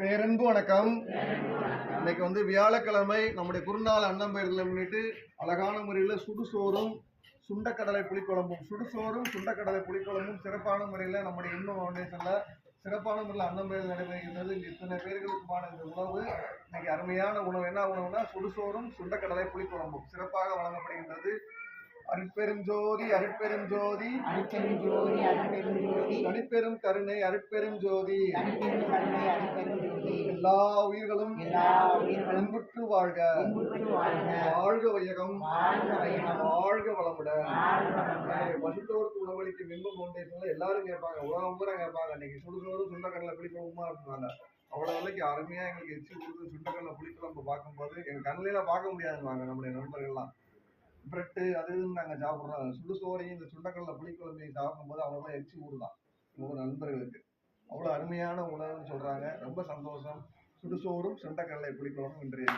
பேரன்பு வணக்கம். இன்னைக்கு வந்து வியாழக்கிழமை நம்முடைய குருநாள் அன்னம்பெயர்களை முன்னிட்டு அழகான முறையில் சுடுசோறும் சுண்டக்கடலை புளிக்குழம்பும். சுடுசோறும் சுண்டக்கடலை புளிக்குழம்பும் சிறப்பான முறையில் நம்முடைய இன்னும் ஃபவுண்டேஷனில் சிறப்பான முறையில் அன்னம்பெயர் நடைபெறுகிறது இங்கே இத்தனை பேர்களுக்குமான இந்த உணவு. இன்னைக்கு அருமையான உணவு. என்ன உணவுனா சுடுசோறும் சுண்டக்கடலை புளிக்குழம்பும். சிறப்பாக வழங்கப்படுகின்றது. அருட்பெருஞ்சோதி அருட்பெருஞ்சோதி அருட்பெருஞ்சோதி தனிப்பெரும் கருணை அருட்பெருஞ்சோதி தனிப்பெரும் கருணை அருட்பெருஞ்சோதி எல்லா உயிர்களும் எல்லா உயிர்களும் அன்புற்று வாழ்க. வாழ்க. வாழ்க வையகம். வாழ்க வையகம். வாழ்க வளமுடன். பசுத்தோருக்கு உணவளிக்கும் இன்பம் ஃபவுண்டேஷன்ல எல்லாரும் கேட்பாங்க. உலகம் பூரா கேட்பாங்க. இன்னைக்கு சுடுசோறு சுண்டக்கடலை புளிக்குழம்புமா அப்படின்னாங்க. அவ்வளவு விலைக்கு அருமையா எங்களுக்கு எச்சி கொடுத்து சுண்டக்கடலை புளிக்குழம்பு பார்க்கும்போது எங்க கண்ணில பார்க்க முடியாதுவாங்க நம்முடைய நண்பர்கள்லாம். பிரெட்டு அது இதுன்னு நாங்கள் சாப்பிட்றோம். சுடு சோறையும் இந்த சுண்டக்கடலை புளிக்குழம்பையும் சாப்பிடும்போது அவ்வளோதான் எரிச்சி ஊறுதான் உங்கள் நண்பர்களுக்கு. அவ்வளோ அருமையான உணவுன்னு சொல்கிறாங்க ரொம்ப சந்தோஷம். சுடுசோறும் சுண்டக்கடலை புளிக்குழம்பும் இன்றைய